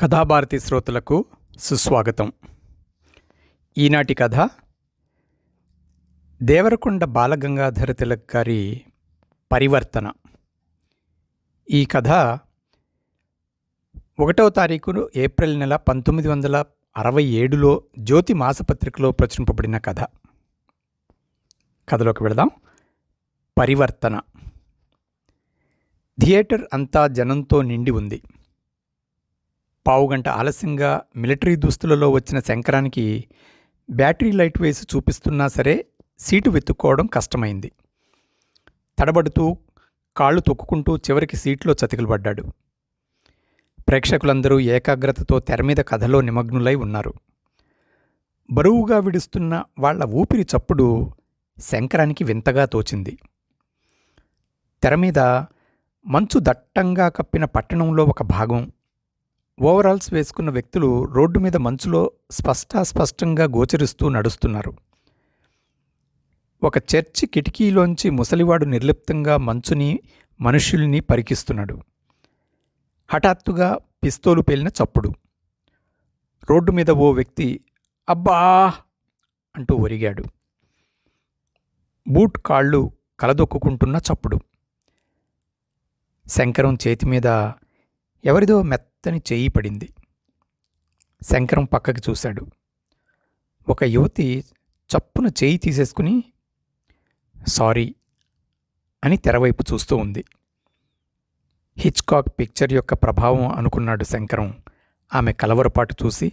కథాభారతి శ్రోతలకు సుస్వాగతం. ఈనాటి కథ దేవరకొండ బాలగంగాధర తిలక్ గారి పరివర్తన. ఈ కథ ఒకటవ తారీఖు ఏప్రిల్ నెల పంతొమ్మిది వందల అరవై ఏడులో జ్యోతి మాసపత్రికలో ప్రచురింపబడిన కథ. కథలోకి వెళదాం. పరివర్తన. థియేటర్ అంతా జనంతో నిండి ఉంది. పావుగంట ఆలస్యంగా మిలిటరీ దుస్తులలో వచ్చిన శంకరానికి బ్యాటరీ లైట్ వేసి చూపిస్తున్నా సరే సీటు వెతుక్కోవడం కష్టమైంది. తడబడుతూ కాళ్ళు తొక్కుకుంటూ చివరికి సీట్లో చతికిలు పడ్డాడు. ప్రేక్షకులందరూ ఏకాగ్రతతో తెర మీద కథలో నిమగ్నులై ఉన్నారు. బరువుగా విడుస్తున్న వాళ్ళ ఊపిరి చప్పుడు శంకరానికి వింతగా తోచింది. తెర మీద మంచు దట్టంగా కప్పిన పట్టణంలో ఒక భాగం ఓవరాల్స్ వేసుకున్న వ్యక్తులు రోడ్డు మీద మంచులో స్పష్టాస్పష్టంగా గోచరిస్తూ నడుస్తున్నారు. ఒక చర్చి కిటికీలోంచి ముసలివాడు నిర్లిప్తంగా మంచుని మనుష్యుల్ని పరికిస్తున్నాడు. హఠాత్తుగా పిస్తోలు పేలిన చప్పుడు. రోడ్డు మీద ఓ వ్యక్తి అబ్బా! అంటూ ఒరిగాడు. బూట్ కాళ్ళు కలదొక్కుంటున్న చప్పుడు. శంకరం చేతి మీద ఎవరిదో మెత్త మెత్తని చేయి పడింది. శంకరం పక్కకి చూశాడు. ఒక యువతి చప్పున చేయి తీసేసుకుని సారీ అని తెరవైపు చూస్తూ ఉంది. హిచ్కాక్ పిక్చర్ యొక్క ప్రభావం అనుకున్నాడు శంకరం. ఆమె కలవరపాటు చూసి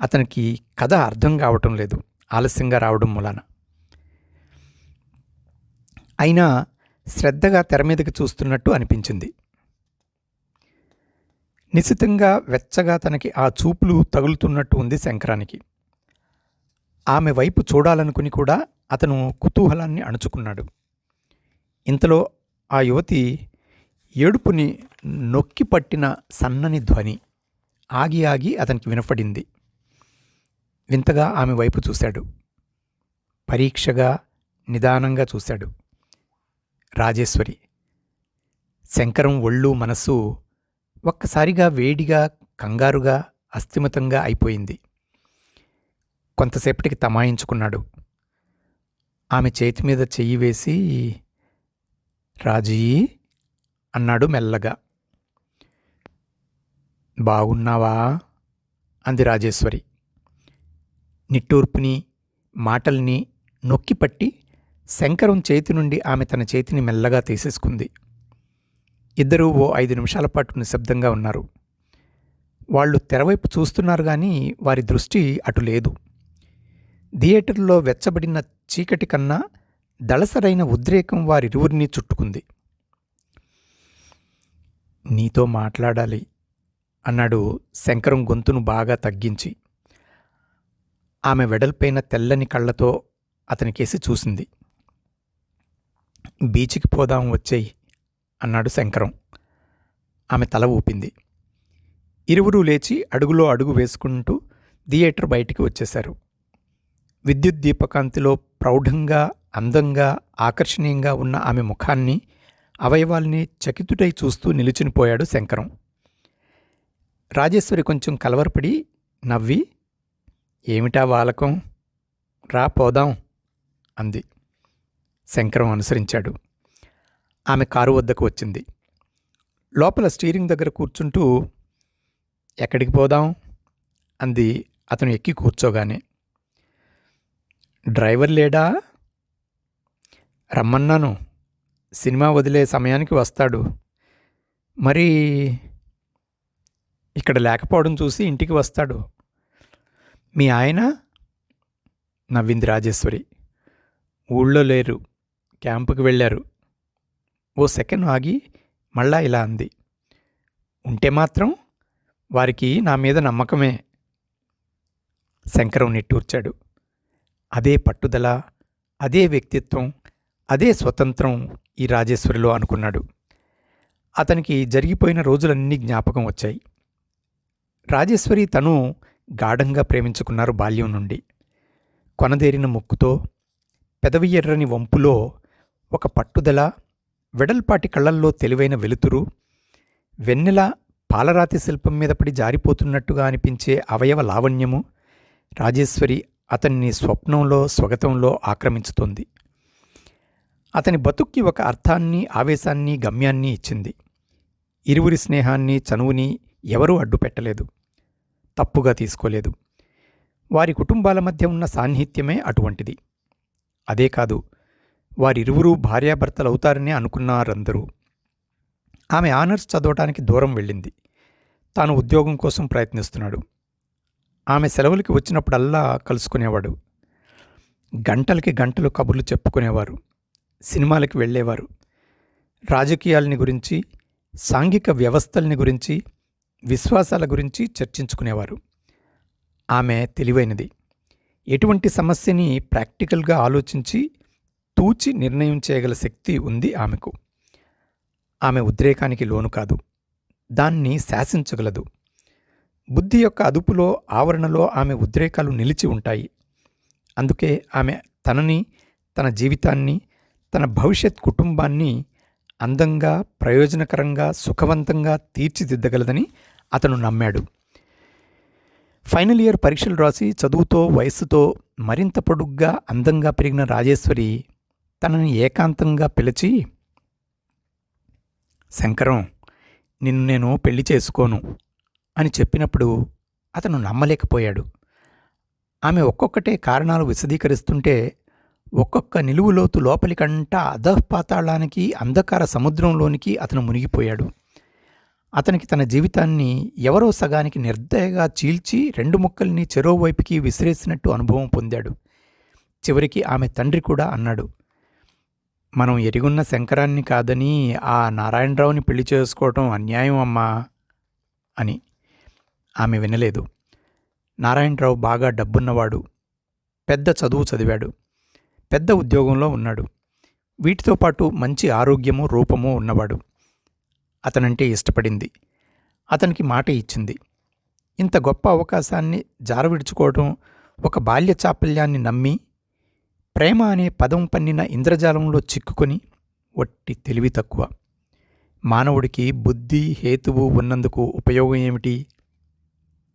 అతనికి కథ అర్థం కావటం లేదు. ఆలస్యంగా రావడం మూలాన. అయినా శ్రద్ధగా తెర మీదకి చూస్తున్నట్టు అనిపించింది. నిశితంగా వెచ్చగా తనకి ఆ చూపులు తగులుతున్నట్టు ఉంది శంకరానికి. ఆమె వైపు చూడాలనుకుని కూడా అతను కుతూహలాన్ని అణుచుకున్నాడు. ఇంతలో ఆ యువతి ఏడుపుని నొక్కి పట్టిన సన్నని ధ్వని ఆగి ఆగి అతనికి వినపడింది. వింతగా ఆమె వైపు చూశాడు. పరీక్షగా నిదానంగా చూశాడు. రాజేశ్వరి. శంకరం ఒళ్ళు మనస్సు ఒక్కసారిగా వేడిగా కంగారుగా అస్థిమితంగా అయిపోయింది. కొంతసేపటికి తమాయించుకున్నాడు. ఆమె చేతి మీద చెయ్యి వేసి రాజీ అన్నాడు మెల్లగా. బాగున్నావా? అంది రాజేశ్వరి. నిట్టూర్పుని మాటల్ని నొక్కిపట్టి శంకరం చేతి నుండి ఆమె తన చేతిని మెల్లగా తీసేసుకుంది. ఇద్దరూ ఓ ఐదు నిమిషాల పాటు నిశ్శబ్దంగా ఉన్నారు. వాళ్ళు తెరవైపు చూస్తున్నారు కానీ వారి దృష్టి అటు లేదు. థియేటర్లో వెచ్చబడిన చీకటి కన్నా దళసరైన ఉద్రేకం వారిరువురిని చుట్టుకుంది. నీతో మాట్లాడాలి అన్నాడు శంకరం గొంతును బాగా తగ్గించి. ఆమె వెడల్పైన తెల్లని కళ్ళతో అతనికేసి చూసింది. బీచ్కి పోదాం వచ్చేయి. అన్నాడు శంకరం. ఆమె తల ఊపింది. ఇరువురు లేచి అడుగులో అడుగు వేసుకుంటూ థియేటర్ బయటికి వచ్చేశారు. విద్యుత్ దీపకాంతిలో ప్రౌఢంగా అందంగా ఆకర్షణీయంగా ఉన్న ఆమె ముఖాన్ని అవయవాల్ని చకితుటై చూస్తూ నిలుచునిపోయాడు శంకరం. రాజేశ్వరి కొంచెం కలవరపడి నవ్వి ఏమిటా వాలకం? రా పోదాం అంది. శంకరం అనుసరించాడు. ఆమె కారు వద్దకు వచ్చింది. లోపల స్టీరింగ్ దగ్గర కూర్చుంటూ ఎక్కడికి పోదాం? అంది అతను ఎక్కి కూర్చోగానే. డ్రైవర్ లేడా? రమ్మన్నాను. సినిమా వదిలే సమయానికి వస్తాడు. మరి ఇక్కడ లేకపోవడం చూసి ఇంటికి వస్తాడు. మీ ఆయన? నవ్వింది రాజేశ్వరి. ఊళ్ళో లేరు. క్యాంపుకి వెళ్ళారు. ఓ సెకండ్ ఆగి మళ్ళా ఇలా అంది. ఉంటే మాత్రం వారికి నా మీద నమ్మకమే. శంకరం నిట్టూర్చాడు. అదే పట్టుదల అదే వ్యక్తిత్వం అదే స్వతంత్రం ఈ రాజేశ్వరిలో అనుకున్నాడు. అతనికి జరిగిపోయిన రోజులన్నీ జ్ఞాపకం వచ్చాయి. రాజేశ్వరి తను గాఢంగా ప్రేమించుకున్నారు బాల్యం నుండి. కొనదేరిన ముక్కుతో పెదవి ఎర్రని వంపులో ఒక పట్టుదల వెడల్పాటి కళ్ళల్లో తెలివైన వెలుతురు వెన్నెల పాలరాతి శిల్పం మీద పడి జారిపోతున్నట్టుగా అనిపించే అవయవ లావణ్యము రాజేశ్వరి అతన్ని స్వప్నంలో స్వగతంలో ఆక్రమించుతుంది. అతని బతుక్కి ఒక అర్థాన్ని ఆవేశాన్ని గమ్యాన్ని ఇచ్చింది. ఇరువురి స్నేహాన్ని చనువుని ఎవరూ అడ్డుపెట్టలేదు తప్పుగా తీసుకోలేదు. వారి కుటుంబాల మధ్య ఉన్న సాన్నిహిత్యమే అటువంటిది. అదే కాదు వారిరువురూ భార్యాభర్తలవుతారని అనుకున్నారందరూ. ఆమె ఆనర్స్ చదవటానికి దూరం వెళ్ళింది. తాను ఉద్యోగం కోసం ప్రయత్నిస్తున్నాడు. ఆమె సెలవులకి వచ్చినప్పుడల్లా కలుసుకునేవాడు. గంటలకి గంటలు కబుర్లు చెప్పుకునేవారు. సినిమాలకి వెళ్ళేవారు. రాజకీయాలని గురించి సాంఘిక వ్యవస్థల్ని గురించి విశ్వాసాల గురించి చర్చించుకునేవారు. ఆమె తెలివైనది. ఎటువంటి సమస్యని ప్రాక్టికల్గా ఆలోచించి తూచి నిర్ణయం చేయగల శక్తి ఉంది ఆమెకు. ఆమె ఉద్రేకానికి లోను కాదు. దాన్ని శాసించగలదు. బుద్ధి యొక్క అదుపులో ఆవరణలో ఆమె ఉద్రేకాలు నిలిచి ఉంటాయి. అందుకే ఆమె తనని తన జీవితాన్ని తన భవిష్యత్ కుటుంబాన్ని అందంగా ప్రయోజనకరంగా సుఖవంతంగా తీర్చిదిద్దగలదని అతను నమ్మాడు. ఫైనల్ ఇయర్ పరీక్షలు రాసి చదువుతో వయస్సుతో మరింత పొడుగ్గా అందంగా పెరిగిన రాజేశ్వరి తనని ఏకాంతంగా పిలిచి శంకరం నిన్ను నేను పెళ్ళి చేసుకోను అని చెప్పినప్పుడు అతను నమ్మలేకపోయాడు. ఆమె ఒక్కొక్కటే కారణాలు విశదీకరిస్తుంటే ఒక్కొక్క నిలువులోతు లోపలికంటా అధఃపాతాళానికి అంధకార సముద్రంలోనికి అతను మునిగిపోయాడు. అతనికి తన జీవితాన్ని ఎవరో సగానికి నిర్దయగా చీల్చి రెండు ముక్కల్ని చెరోవైపుకి విసిరేసినట్టు అనుభవం పొందాడు. చివరికి ఆమె తండ్రి కూడా అన్నాడు మనం ఎరిగున్న శంకరాన్ని కాదని ఆ నారాయణరావుని పెళ్ళి చేసుకోవటం అన్యాయం అమ్మా అని ఆమె వినలేదు. నారాయణరావు బాగా డబ్బున్నవాడు. పెద్ద చదువు చదివాడు. పెద్ద ఉద్యోగంలో ఉన్నాడు. వీటితో పాటు మంచి ఆరోగ్యము రూపము ఉన్నవాడు. అతనంటే ఇష్టపడింది. అతనికి మాట ఇచ్చింది. ఇంత గొప్ప అవకాశాన్ని జారవిడుచుకోవటం ఒక బాల్య చాపల్యాన్ని నమ్మి ప్రేమ అనే పదం పన్నిన ఇంద్రజాలంలో చిక్కుకొని వట్టి తెలివి తక్కువ. మానవుడికి బుద్ధి హేతువు ఉన్నందుకు ఉపయోగం ఏమిటి?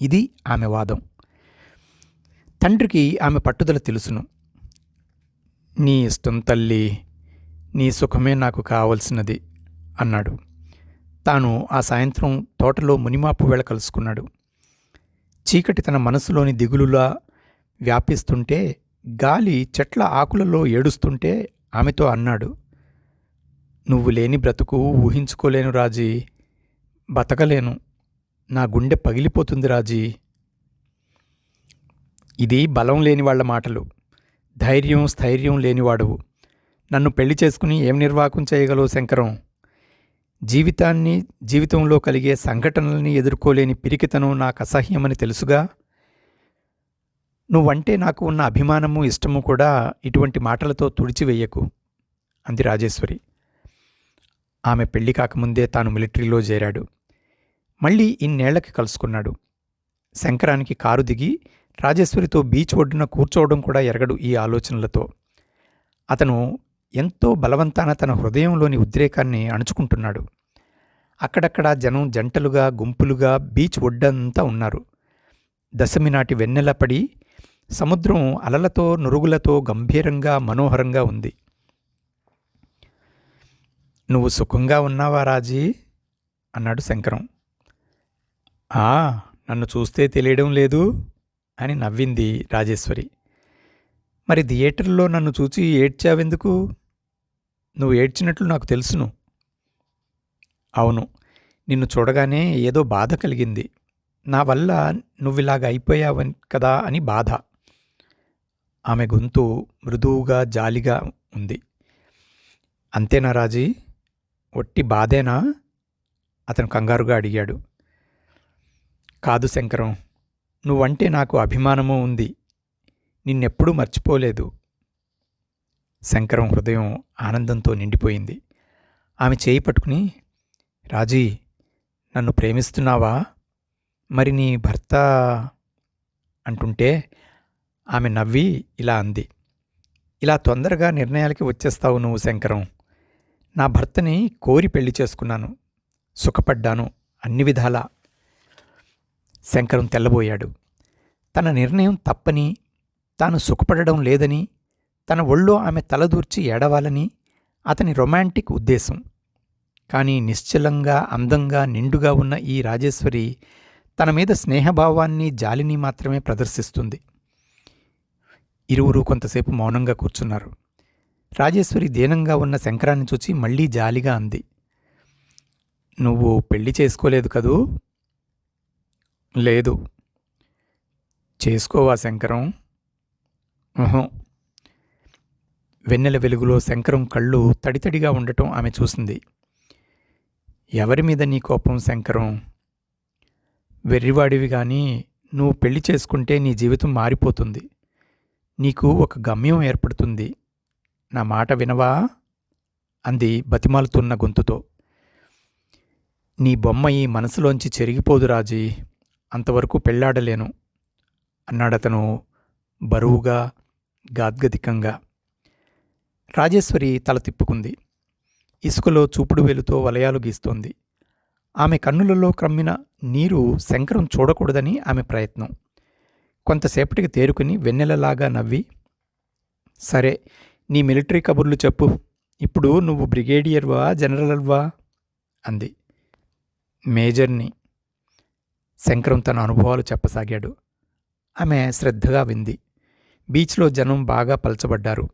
ఇది ఆమె వాదం. తండ్రికి ఆమె పట్టుదల తెలుసును. నీ ఇష్టం తల్లి నీ సుఖమే నాకు కావలసినది అన్నాడు. తాను ఆ సాయంత్రం తోటలో మునిమాపు వేళ కలుసుకున్నాడు. చీకటి తన మనసులోని దిగులులా వ్యాపిస్తుంటే గాలి చెట్ల ఆకులలో ఏడుస్తుంటే ఆమెతో అన్నాడు నువ్వు లేని బ్రతుకు ఊహించుకోలేను రాజీ. బతకలేను. నా గుండె పగిలిపోతుంది రాజీ. ఇది బలం లేని వాళ్ళ మాటలు. ధైర్యం స్థైర్యం లేనివాడువు. నన్ను పెళ్ళి చేసుకుని ఏం నిర్వాహకం చేయగలవు శంకరం? జీవితాన్ని జీవితంలో కలిగే సంఘటనల్ని ఎదుర్కోలేని పిరికితనం నాకు అసహ్యమని తెలుసుగా? నువ్వంటే నాకు ఉన్న అభిమానము ఇష్టము కూడా ఇటువంటి మాటలతో తుడిచివేయకు అంది రాజేశ్వరి. ఆమె పెళ్ళి కాకముందే తాను మిలిటరీలో చేరాడు. మళ్ళీ ఇన్నేళ్ళకి కలుసుకున్నాడు. శంకరానికి కారు దిగి రాజేశ్వరితో బీచ్ ఒడ్డున కూర్చోవడం కూడా ఎరగడు ఈ ఆలోచనలతో. అతను ఎంతో బలవంతాన తన హృదయంలోని ఉద్రేకాన్ని అణుచుకుంటున్నాడు. అక్కడక్కడ జనం జంటలుగా గుంపులుగా బీచ్ ఒడ్డంతా ఉన్నారు. దశమి నాటి సముద్రం అలలతో నురుగులతో గంభీరంగా మనోహరంగా ఉంది. నువ్వు సుఖంగా ఉన్నావా రాజీ అన్నాడు శంకరం. ఆ నన్ను చూస్తే తెలియడం లేదు అని నవ్వింది రాజేశ్వరి. మరి థియేటర్లో నన్ను చూచి ఏడ్చావెందుకు? నువ్వు ఏడ్చినట్లు నాకు తెలుసును. అవును నిన్ను చూడగానే ఏదో బాధ కలిగింది. నా వల్ల నువ్వు ఇలాగా అయిపోయావని కదా అని బాధ. ఆమె గొంతు మృదువుగా జాలిగా ఉంది. అంతేనా రాజీ? ఒట్టి బాధేనా? అతను కంగారుగా అడిగాడు. కాదు శంకరం నువ్వంటే నాకు అభిమానము ఉంది. నిన్నెప్పుడూ మర్చిపోలేదు. శంకరం హృదయం ఆనందంతో నిండిపోయింది. ఆమె చేయి పట్టుకుని రాజీ నన్ను ప్రేమిస్తున్నావా? మరి నీ భర్త అంటుంటే ఆమె నవ్వి ఇలా అంది. ఇలా తొందరగా నిర్ణయాలకి వచ్చేస్తావు నువ్వు శంకరం. నా భర్తని కోరి పెళ్ళి చేసుకున్నాను. సుఖపడ్డాను అన్ని విధాలా. శంకరం తెల్లబోయాడు. తన నిర్ణయం తప్పని తాను సుఖపడడం లేదని తన ఒళ్ళో ఆమె తలదూర్చి ఏడవాలని అతని రొమాంటిక్ ఉద్దేశం. కానీ నిశ్చలంగా అందంగా నిండుగా ఉన్న ఈ రాజేశ్వరి తన మీద స్నేహభావాన్ని జాలిని మాత్రమే ప్రదర్శిస్తుంది. ఇరువురు కొంతసేపు మౌనంగా కూర్చున్నారు. రాజేశ్వరి దీనంగా ఉన్న శంకరాన్ని చూచి మళ్ళీ జాలిగా అంది. నువ్వు పెళ్ళి చేసుకోలేదు కదూ? లేదు. చేసుకోవా శంకరం? వెన్నెల వెలుగులో శంకరం కళ్ళు తడితడిగా ఉండటం ఆమె చూసింది. ఎవరి మీద నీ కోపం శంకరం? వెర్రివాడివి కానీ నువ్వు పెళ్ళి చేసుకుంటే నీ జీవితం మారిపోతుంది. నీకు ఒక గమ్యం ఏర్పడుతుంది. నా మాట వినవా? అంది బతిమాలుతున్న గొంతుతో. నీ బొమ్మ ఈ మనసులోంచి చెరిగిపోదు రాజీ. అంతవరకు పెళ్ళాడలేను అన్నాడతను బరువుగా గాద్గదికంగా రాజేశ్వరి తల తిప్పుకుంది. ఇసుకలో చూపుడు వెలుతో వలయాలు గీస్తోంది. ఆమె కన్నులలో క్రమ్మిన నీరు శంకరం చూడకూడదని ఆమె ప్రయత్నం. కొంతసేపటికి తేరుకుని వెన్నెలలాగా నవ్వి సరే నీ మిలిటరీ కబుర్లు చెప్పు. ఇప్పుడు నువ్వు బ్రిగేడియర్వా జనరల్వా అంది. మేజర్ని. శంకరం తన అనుభవాలు చెప్పసాగాడు. ఆమె శ్రద్ధగా వింది. బీచ్లో జనం బాగా పలచబడ్డారు.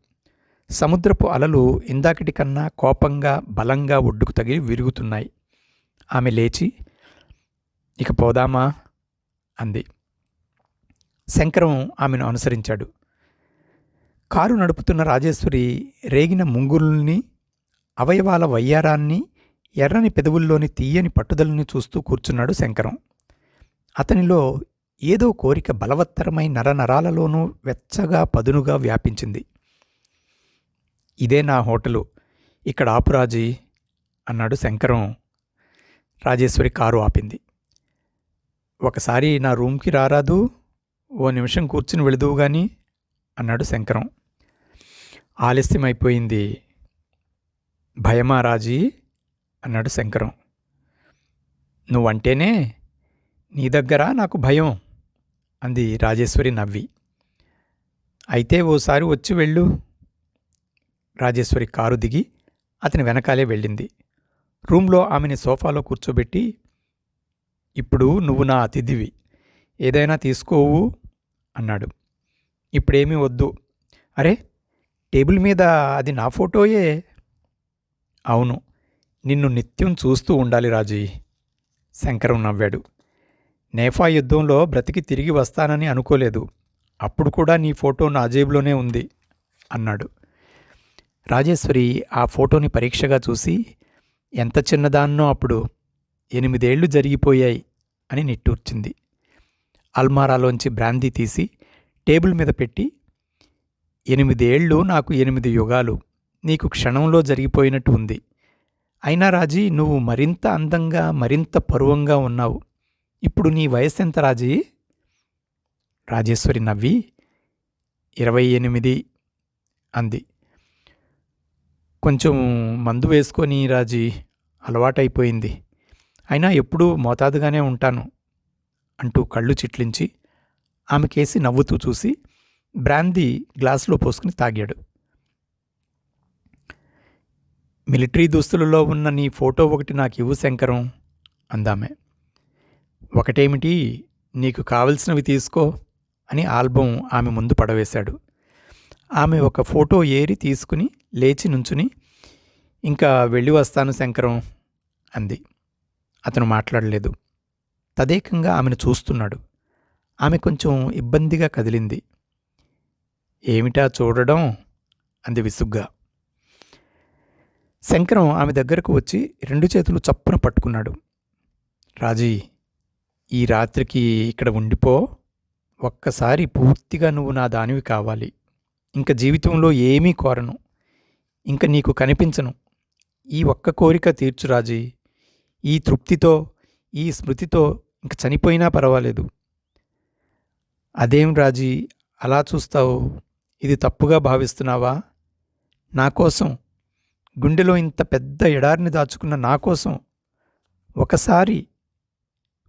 సముద్రపు అలలు ఇందాకటి కన్నా కోపంగా బలంగా ఒడ్డుకు తగిలి విరుగుతున్నాయి. ఆమె లేచి ఇక పోదామా? అంది. శంకరం ఆమెను అనుసరించాడు. కారు నడుపుతున్న రాజేశ్వరి రేగిన ముంగురుల్ని అవయవాల వయ్యారాన్ని ఎర్రని పెదవుల్లోని తీయని పట్టుదలని చూస్తూ కూర్చున్నాడు శంకరం. అతనిలో ఏదో కోరిక బలవత్తరమై నరనరాలలోనూ వెచ్చగా పదునుగా వ్యాపించింది. ఇదే నా హోటలు. ఇక్కడ ఆపురాజీ అన్నాడు శంకరం. రాజేశ్వరి కారు ఆపింది. ఒకసారి నా రూమ్కి రారాదు ఓ నిమిషం కూర్చుని వెళుదువు గాని అన్నాడు శంకరం. ఆలస్యం అయిపోయింది భయమా రాజీ అన్నాడు శంకరం. నువ్వంటేనే నీ దగ్గర నాకు భయం అంది రాజేశ్వరి నవ్వి. అయితే ఓసారి వచ్చి వెళ్ళు. రాజేశ్వరి కారు దిగి అతని వెనకాలే వెళ్ళింది. రూమ్లో ఆమెని సోఫాలో కూర్చోబెట్టి ఇప్పుడు నువ్వు నా అతిథివి. ఏదైనా తీసుకోవు అన్నాడు. ఇప్పుడేమీ వద్దు. అరే టేబుల్ మీద అది నా ఫోటోయే. అవును నిన్ను నిత్యం చూస్తూ ఉండాలి రాజీ శంకరం నవ్వాడు. నేఫా యుద్ధంలో బ్రతికి తిరిగి వస్తానని అనుకోలేదు. అప్పుడు కూడా నీ ఫోటో నా జేబులోనే ఉంది అన్నాడు. రాజేశ్వరి ఆ ఫోటోని పరీక్షగా చూసి ఎంత చిన్నదాన్నో అప్పుడు ఎనిమిదేళ్ళు జరిగిపోయాయి అని నిట్టూర్చింది. అల్మారాలోంచి బ్రాందీ తీసి టేబుల్ మీద పెట్టి ఎనిమిదేళ్ళు నాకు ఎనిమిది యుగాలు నీకు క్షణంలో జరిగిపోయినట్టు ఉంది. అయినా రాజీ నువ్వు మరింత అందంగా మరింత పరువంగా ఉన్నావు. ఇప్పుడు నీ వయస్సు ఎంత రాజీ? రాజేశ్వరి నవ్వి ఇరవై ఎనిమిది అంది. కొంచెం మందు వేసుకొని రాజీ అలవాటైపోయింది. అయినా ఎప్పుడూ మోతాదుగానే ఉంటాను అంటూ కళ్ళు చిట్లించి ఆమెకేసి నవ్వుతూ చూసి బ్రాందీ గ్లాసులో పోసుకుని తాగాడు. మిలిటరీ దుస్తులలో ఉన్న నీ ఫోటో ఒకటి నాకు ఇవ్వు శంకరం అందామె. ఒకటేమిటి నీకు కావలసినవి తీసుకో అని ఆల్బం ఆమె ముందు పడవేశాడు. ఆమె ఒక ఫోటో ఏరి తీసుకుని లేచి నుంచుని ఇంకా వెళ్ళి వస్తాను శంకరం అంది. అతను మాట్లాడలేదు. తదేకంగా ఆమెను చూస్తున్నాడు. ఆమె కొంచెం ఇబ్బందిగా కదిలింది. ఏమిటా చూడడం? అంది విసుగ్గా. శంకరం ఆమె దగ్గరకు వచ్చి రెండు చేతులు చప్పున పట్టుకున్నాడు. రాజీ ఈ రాత్రికి ఇక్కడ ఉండిపో. ఒక్కసారి పూర్తిగా నువ్వు నా దానివి కావాలి. ఇంక జీవితంలో ఏమీ కోరను. ఇంక నీకు కనిపించను. ఈ ఒక్క కోరిక తీర్చురాజీ ఈ తృప్తితో ఈ స్మృతితో ఇంక చనిపోయినా పర్వాలేదు. అదేం రాజీ అలా చూస్తావు? ఇది తప్పుగా భావిస్తున్నావా? నా కోసం గుండెలో ఇంత పెద్ద ఎడారిని దాచుకున్న నా కోసం ఒకసారి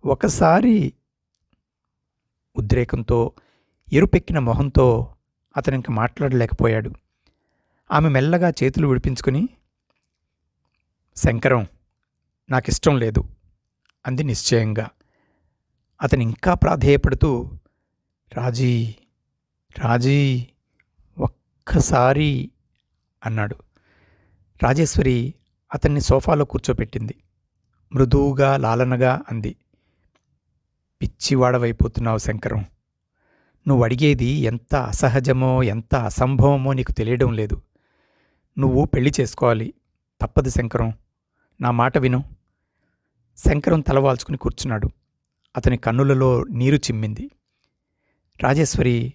ఒకసారి ఉద్రేకంతో ఎరుపెక్కిన మొహంతో అతను ఇంక మాట్లాడలేకపోయాడు. ఆమె మెల్లగా చేతులు విడిపించుకుని శంకరం నాకిష్టం లేదు అంది నిశ్చయంగా. అతను ఇంకా ప్రాధేయపడుతూ రాజీ రాజీ ఒక్కసారి అన్నాడు. రాజేశ్వరి అతన్ని సోఫాలో కూర్చోపెట్టింది. మృదువుగా లాలనగా అంది పిచ్చివాడవైపోతున్నావు శంకరం. నువ్వు అడిగేది ఎంత అసహజమో ఎంత అసంభవమో నీకు తెలియడం లేదు. నువ్వు పెళ్ళి చేసుకోవాలి. తప్పదు శంకరం. నా మాట విను. శంకరం తలవాల్చుకుని కూర్చున్నాడు. అతని కన్నులలో నీరు చిమ్మింది. రాజేశ్వరి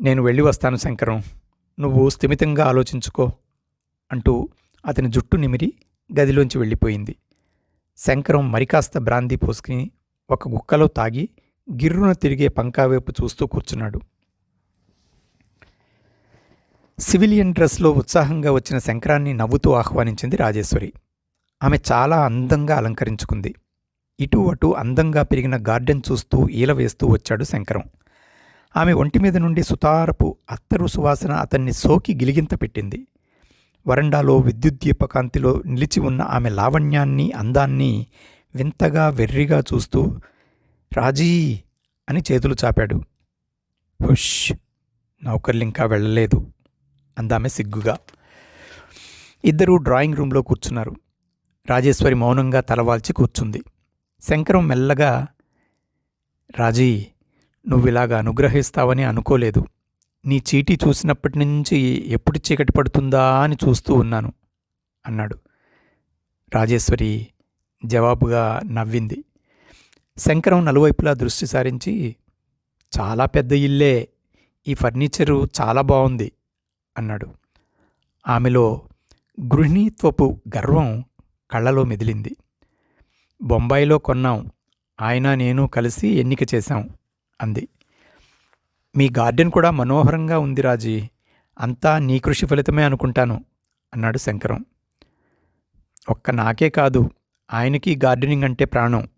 నేను వెళ్ళి వస్తాను శంకరం. నువ్వు స్థిమితంగా ఆలోచించుకో అంటూ అతని జుట్టు నిమిరి గదిలోంచి వెళ్ళిపోయింది. శంకరం మరికాస్త బ్రాందీ పోసుకుని ఒక గుక్కలో తాగి గిర్రున తిరిగే పంకావైపు చూస్తూ కూర్చున్నాడు. సివిలియన్ డ్రెస్లో ఉత్సాహంగా వచ్చిన శంకరాన్ని నవ్వుతూ ఆహ్వానించింది రాజేశ్వరి. ఆమె చాలా అందంగా అలంకరించుకుంది. ఇటు అటు అందంగా పెరిగిన గార్డెన్ చూస్తూ ఈల వేస్తూ వచ్చాడు శంకరం. ఆమె ఒంటి మీద నుండి సుతారపు అత్తరు సువాసన అతన్ని సోకి గిలిగింత పెట్టింది. వరండాలో విద్యుద్దీపకాంతిలో నిలిచి ఉన్న ఆమె లావణ్యాన్ని అందాన్ని వింతగా వెర్రిగా చూస్తూ రాజీ అని చేతులు చాపాడు. హుష్! నౌకర్లింకా వెళ్ళలేదు. అందామె సిగ్గుగా. ఇద్దరూ డ్రాయింగ్ రూమ్లో కూర్చున్నారు. రాజేశ్వరి మౌనంగా తలవాల్చి కూర్చుంది. శంకరం మెల్లగా రాజీ నువ్విలాగ అనుగ్రహిస్తావని అనుకోలేదు. నీ చీటీ చూసినప్పటి నుంచి ఎప్పుడు చీకటి పడుతుందా అని చూస్తూ ఉన్నాను అన్నాడు. రాజేశ్వరి జవాబుగా నవ్వింది. శంకరం నలువైపులా దృష్టి సారించి చాలా పెద్ద ఇల్లే ఈ ఫర్నిచరు చాలా బాగుంది అన్నాడు. ఆమెలో గృహిణీత్వపు గర్వం కళ్ళలో మెదిలింది. బొంబాయిలో కొన్నాం ఆయన నేను కలిసి ఎన్నిక చేశాం అంది. మీ గార్డెన్ కూడా మనోహరంగా ఉంది రాజీ అంతా నీ కృషి ఫలితమే అనుకుంటాను అన్నాడు శంకరం. ఒక్క నాకే కాదు ఆయనకి గార్డెనింగ్ అంటే ప్రాణం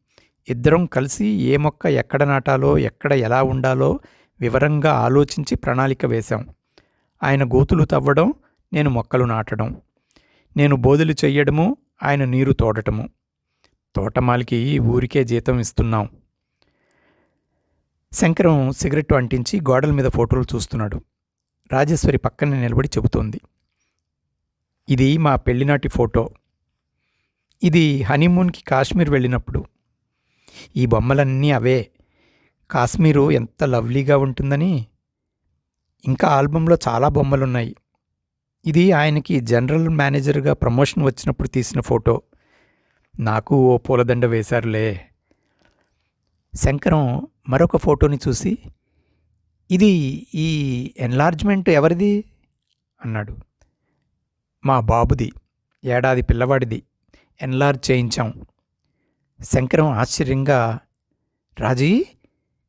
ఇద్దరం కలిసి ఏ మొక్క ఎక్కడ నాటాలో ఎక్కడ ఎలా ఉండాలో వివరంగా ఆలోచించి ప్రణాళిక వేశాం. ఆయన గోతులు తవ్వడం నేను మొక్కలు నాటడం నేను బోధులు చెయ్యడము ఆయన నీరు తోడటము. తోటమాలికి ఊరికే జీతం ఇస్తున్నాం. శంకరం సిగరెట్ అంటించి గోడల మీద ఫోటోలు చూస్తున్నాడు. రాజేశ్వరి పక్కనే నిలబడి చెబుతోంది. ఇది మా పెళ్ళినాటి ఫోటో. ఇది హనీమూన్కి కాశ్మీర్ వెళ్ళినప్పుడు. ఈ బొమ్మలన్నీ అవే. కాశ్మీరు ఎంత లవ్లీగా ఉంటుందని. ఇంకా ఆల్బంలో చాలా బొమ్మలున్నాయి. ఇది ఆయనకి జనరల్ మేనేజర్గా ప్రమోషన్ వచ్చినప్పుడు తీసిన ఫోటో. నాకు ఓ పూలదండ వేశారులే. శంకరం మరొక ఫోటోని చూసి ఇది ఈ ఎన్లార్జ్మెంట్ ఎవరిది? అన్నాడు. మా బాబుది. ఏడాది పిల్లవాడిది. ఎన్లార్జ్ చేయించాం. శంకరం ఆశ్చర్యంగా రాజీ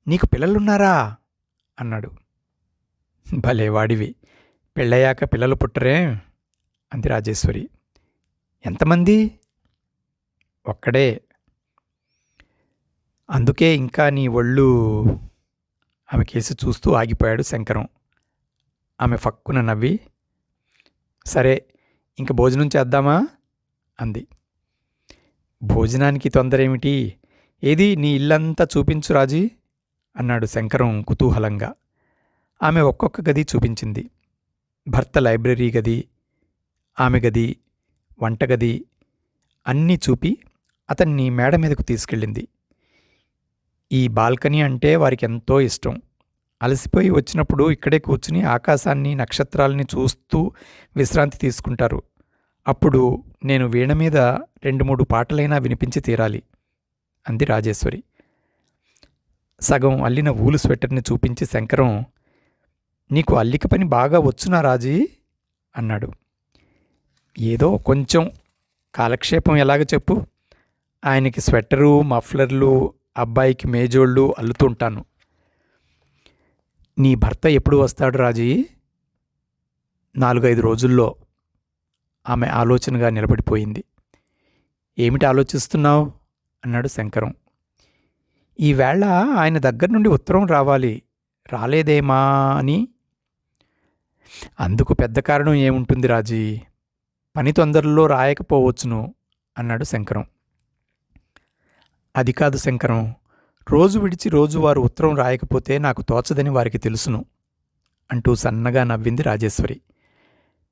నీకు పిల్లలున్నారా? అన్నాడు. భలే వాడివి. పెళ్ళయ్యాక పిల్లలు పుట్టరే? అంది రాజేశ్వరి. ఎంతమంది? ఒక్కడే. అందుకే ఇంకా నీ ఒళ్ళు ఆమె కేసు చూస్తూ ఆగిపోయాడు శంకరం. ఆమె ఫక్కున నవ్వి సరే ఇంక భోజనం చేద్దామా? అంది. భోజనానికి తొందర ఏమిటి ఏది నీ ఇల్లంతా చూపించు రాజీ అన్నాడు శంకరం కుతూహలంగా. ఆమె ఒక్కొక్క గది చూపించింది. భర్త లైబ్రరీ గది ఆమె గది వంటగది అన్నీ చూపి అతన్ని మేడ మీదకు తీసుకెళ్ళింది. ఈ బాల్కనీ అంటే వారికి ఎంతో ఇష్టం. అలసిపోయి వచ్చినప్పుడు ఇక్కడే కూర్చుని ఆకాశాన్ని నక్షత్రాలని చూస్తూ విశ్రాంతి తీసుకుంటారు. అప్పుడు నేను వీణ మీద రెండు మూడు పాటలైనా వినిపించి తీరాలి అంది రాజేశ్వరి. సగం అల్లిన ఊలు స్వెటర్ని చూపించి శంకరం నీకు అల్లిక పని బాగా వచ్చునా రాజీ? అన్నాడు. ఏదో కొంచెం కాలక్షేపం ఎలాగ చెప్పు. ఆయనకి స్వెటరు మఫ్లర్లు అబ్బాయికి మేజోళ్ళు అల్లుతుంటాను నీ భర్త ఎప్పుడు వస్తాడు రాజీ? నాలుగైదు రోజుల్లో. ఆమె ఆలోచనగా నిలబడిపోయింది. ఏమిటి ఆలోచిస్తున్నావు? అన్నాడు శంకరం. ఈవేళ ఆయన దగ్గర నుండి ఉత్తరం రావాలి. రాలేదేమా అని. అందుకు పెద్ద కారణం ఏముంటుంది రాజీ? పని తొందరలో రాయకపోవచ్చును అన్నాడు శంకరం. అది కాదు శంకరం. రోజు విడిచి రోజు వారు ఉత్తరం రాయకపోతే నాకు తోచదని వారికి తెలుసును అంటూ సన్నగా నవ్వింది రాజేశ్వరి.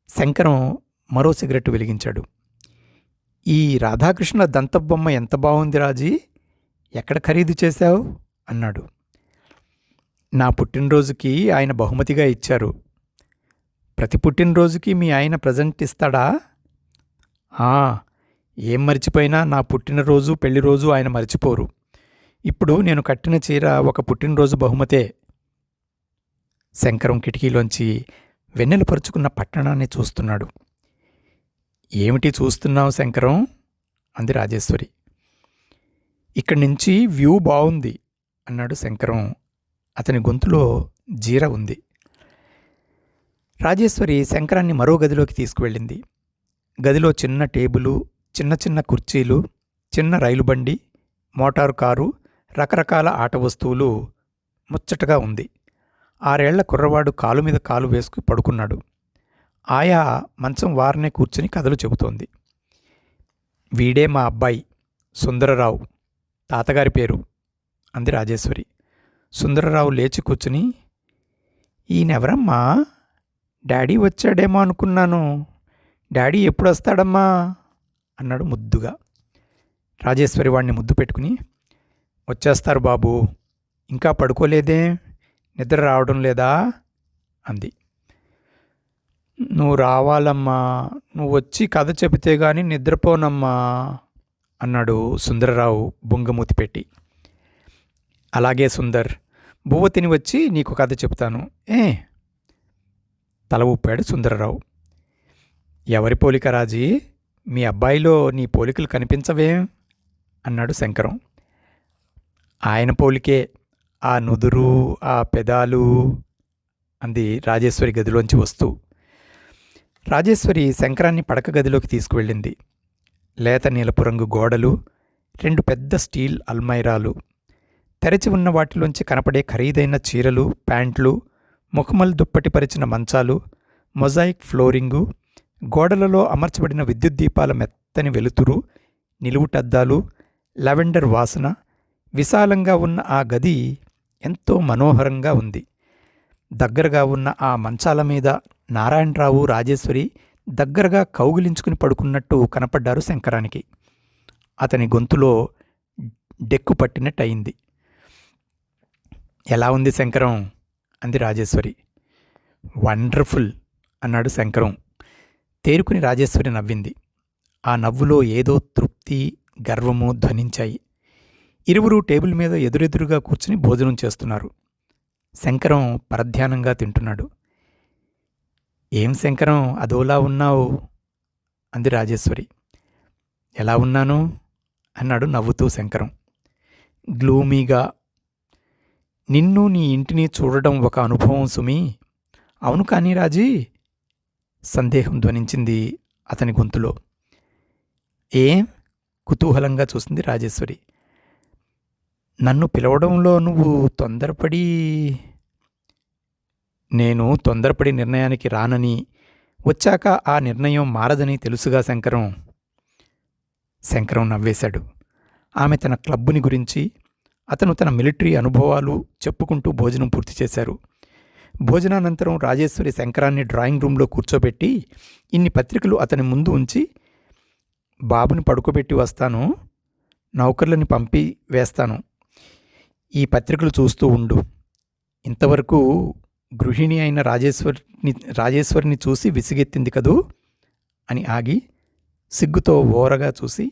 శంకరం మరో సిగరెట్ వెలిగించాడు. ఈ రాధాకృష్ణుల దంతబొమ్మ ఎంత బాగుంది రాజీ? ఎక్కడ ఖరీదు చేశావు? అన్నాడు. నా పుట్టినరోజుకి ఆయన బహుమతిగా ఇచ్చారు. ప్రతి పుట్టినరోజుకి మీ ఆయన ప్రజెంట్ ఇస్తాడా? ఏం మర్చిపోయినా నా పుట్టినరోజు పెళ్ళిరోజు ఆయన మర్చిపోరు. ఇప్పుడు నేను కట్టిన చీర ఒక పుట్టినరోజు బహుమతే. శంకరం కిటికీలోంచి వెన్నెల పరుచుకున్న పట్టణాన్ని చూస్తున్నాడు. ఏమిటి చూస్తున్నావు శంకరం? అంది రాజేశ్వరి. ఇక్కడి నుంచి వ్యూ బాగుంది అన్నాడు శంకరం. అతని గొంతులో జీర ఉంది. రాజేశ్వరి శంకరాన్ని మరో గదిలోకి తీసుకువెళ్ళింది. గదిలో చిన్న టేబులు చిన్న చిన్న కుర్చీలు చిన్న రైలు బండి మోటారు కారు రకరకాల ఆట వస్తువులు ముచ్చటగా ఉంది. ఆరేళ్ళ కుర్రవాడు కాలు మీద కాలు వేసుకు పడుకున్నాడు. ఆయా మంచం వారనే కూర్చుని కథలు చెబుతోంది. వీడే మా అబ్బాయి సుందరరావు. తాతగారి పేరు అంది రాజేశ్వరి. సుందరరావు లేచి కూర్చుని ఈయనెవరమ్మా? డాడీ వచ్చాడేమో అనుకున్నాను. డాడీ ఎప్పుడు వస్తాడమ్మా అన్నాడు ముద్దుగా. రాజేశ్వరి వాడిని ముద్దు పెట్టుకుని వచ్చేస్తారు బాబు. ఇంకా పడుకోలేదే? నిద్ర రావడం లేదా? అంది. నువ్వు రావాలమ్మా నువ్వు వచ్చి కథ చెబితే కానీ నిద్రపోనమ్మా అన్నాడు సుందరరావు బొంగమూతి పెట్టి. అలాగే సుందర్ బువ్వ తిని వచ్చి నీకు కథ చెప్తాను ఏ? తల ఊపాడు సుందరరావు. ఎవరి పోలిక రాజీ? మీ అబ్బాయిలో నీ పోలికలు కనిపించవేం? అన్నాడు శంకరం. ఆయన పోలికే ఆ నుదురు ఆ పెదాలు అంది రాజేశ్వరి గదిలోంచి వస్తూ. రాజేశ్వరి శంకరాన్ని పడక గదిలోకి తీసుకువెళ్ళింది. లేత నీలపు రంగు గోడలు రెండు పెద్ద స్టీల్ అల్మైరాలు తెరచి ఉన్న వాటిలోంచి కనపడే ఖరీదైన చీరలు ప్యాంట్లు ముఖమల్ దుప్పటి పరిచిన మంచాలు మొజాయిక్ ఫ్లోరింగు గోడలలో అమర్చబడిన విద్యుత్ దీపాల మెత్తని వెలుతురు నిలువుటద్దాలు లెవెండర్ వాసన విశాలంగా ఉన్న ఆ గది ఎంతో మనోహరంగా ఉంది. దగ్గరగా ఉన్న ఆ మంచాల మీద నారాయణరావు రాజేశ్వరి దగ్గరగా కౌగిలించుకుని పడుకున్నట్టు కనపడ్డారు శంకరానికి. అతని గొంతులో డెక్కు పట్టినట్టయింది. ఎలా ఉంది శంకరం అంది రాజేశ్వరి. వండర్ఫుల్ అన్నాడు శంకరం. తేరుకుని రాజేశ్వరి నవ్వింది. ఆ నవ్వులో ఏదో తృప్తి గర్వము ధ్వనించాయి. ఇరువురు టేబుల్ మీద ఎదురెదురుగా కూర్చుని భోజనం చేస్తున్నారు. శంకరం పరధ్యానంగా తింటున్నాడు. ఏం శంకరం అదోలా ఉన్నావు? అంది రాజేశ్వరి. ఎలా ఉన్నాను? అన్నాడు నవ్వుతూ శంకరం. గ్లూమీగా. నిన్ను నీ ఇంటిని చూడడం ఒక అనుభవం సుమి. అవును కానీ రాజీ. సందేహం ధ్వనించింది అతని గొంతులో. ఏం? కుతూహలంగా చూసింది రాజేశ్వరి. నన్ను పిలవడంలో నువ్వు తొందరపడి నేను తొందరపడి నిర్ణయానికి రానని వచ్చాక ఆ నిర్ణయం మారదని తెలుసుగా శంకరం. శంకరం నవ్వేశాడు. ఆమె తన క్లబ్బుని గురించి అతను తన మిలిటరీ అనుభవాలు చెప్పుకుంటూ భోజనం పూర్తి చేశారు. భోజనానంతరం రాజేశ్వరి శంకరాన్ని డ్రాయింగ్ రూమ్లో కూర్చోబెట్టి ఇన్ని పత్రికలు అతని ముందు ఉంచి బాబుని పడుకోబెట్టి వస్తాను నౌకర్లని పంపి వేస్తాను. ఈ పత్రికలు చూస్తూ ఉండు. ఇంతవరకు గృహిణి అయిన రాజేశ్వరిని రాజేశ్వరిని చూసి విసిగెత్తింది కదూ? అని ఆగి సిగ్గుతో ఓరగా చూసి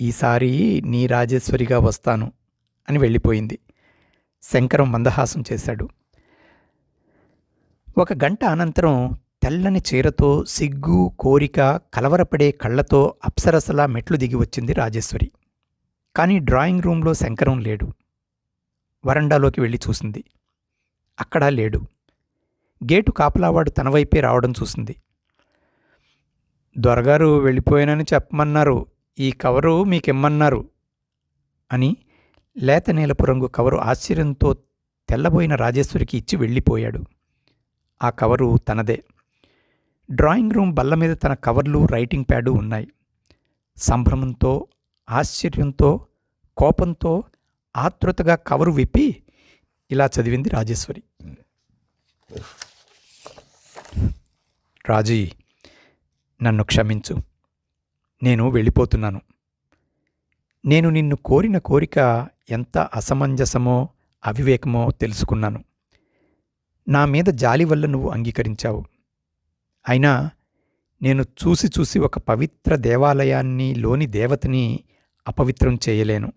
ఈసారి నీ రాజేశ్వరిగా వస్తాను అని వెళ్ళిపోయింది. శంకరం మందహాసం చేశాడు. ఒక గంట అనంతరం తెల్లని చీరతో సిగ్గు కోరిక కలవరపడే కళ్ళతో అప్సరసలా మెట్లు దిగి వచ్చింది రాజేశ్వరి. కానీ డ్రాయింగ్ రూంలో శంకరం లేడు. వరండాలోకి వెళ్ళి చూసింది. అక్కడా లేడు. గేటు కాపలావాడు తన వైపే రావడం చూసింది. దొరగారు వెళ్ళిపోయానని చెప్పమన్నారు. ఈ కవరు మీకిమ్మన్నారు అని లేత నీలపు రంగు కవరు ఆశ్చర్యంతో తెల్లబోయిన రాజేశ్వరికి ఇచ్చి వెళ్ళిపోయాడు. ఆ కవరు తనదే. డ్రాయింగ్ రూమ్ బల్ల మీద తన కవర్లు రైటింగ్ ప్యాడు ఉన్నాయి. సంభ్రమంతో ఆశ్చర్యంతో కోపంతో ఆతృతగా కవరు విప్పి ఇలా చదివింది రాజేశ్వరి. రాజీ నన్ను క్షమించు. నేను వెళ్ళిపోతున్నాను. నేను నిన్ను కోరిన కోరిక ఎంత అసమంజసమో అవివేకమో తెలుసుకున్నాను. నా మీద జాలి వల్ల నువ్వు అంగీకరించావు. అయినా నేను చూసి చూసి ఒక పవిత్ర దేవాలయాన్ని లోని దేవతని అపవిత్రం చేయలేను.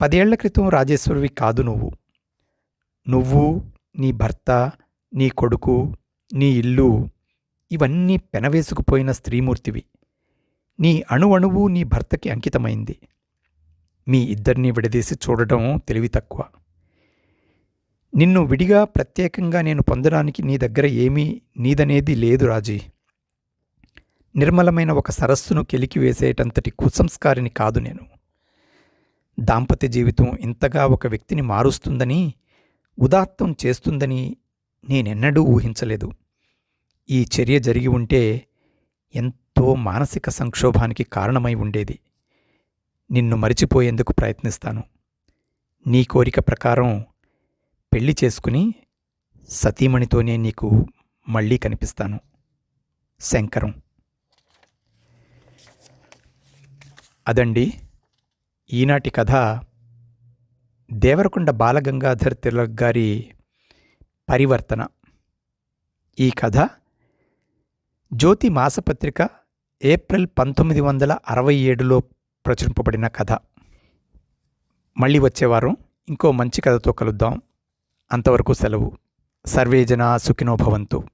పదేళ్ళ క్రితం రాజేశ్వరివి కాదు నువ్వు. నువ్వు నీ భర్త నీ కొడుకు నీ ఇల్లు ఇవన్నీ పెనవేసుకుపోయిన స్త్రీమూర్తివి. నీ అణువణువు నీ భర్తకి అంకితమైంది. మీ ఇద్దరిని విడదీసి చూడటం తెలివి తక్కువ. నిన్ను విడిగా ప్రత్యేకంగా నేను పొందడానికి నీ దగ్గర ఏమీ నీదనేది లేదు రాజీ. నిర్మలమైన ఒక సరస్సును కెలికి వేసేటంతటి కుసంస్కారిని కాదు నేను. దాంపత్య జీవితం ఇంతగా ఒక వ్యక్తిని మారుస్తుందని ఉదాత్తం చేస్తుందని నేనెన్నడూ ఊహించలేదు. ఈ చర్య జరిగి ఉంటే ఎంతో మానసిక సంక్షోభానికి కారణమై ఉండేది. నిన్ను మరిచిపోయేందుకు ప్రయత్నిస్తాను. నీ కోరిక ప్రకారం పెళ్ళి చేసుకుని సతీమణితోనే నీకు మళ్ళీ కనిపిస్తాను. శంకరం. అదండి ఈనాటి కథ. దేవరకొండ బాలగంగాధర్ తిలక్ గారి పరివర్తన. ఈ కథ జ్యోతి మాసపత్రిక ఏప్రిల్ పంతొమ్మిది వందల అరవై ఏడులో ప్రచురింపబడిన కథ. మళ్ళీ వచ్చేవారం ఇంకో మంచి కథతో కలుద్దాం. అంతవరకు సెలవు. సర్వేజన సుఖినో భవంతు.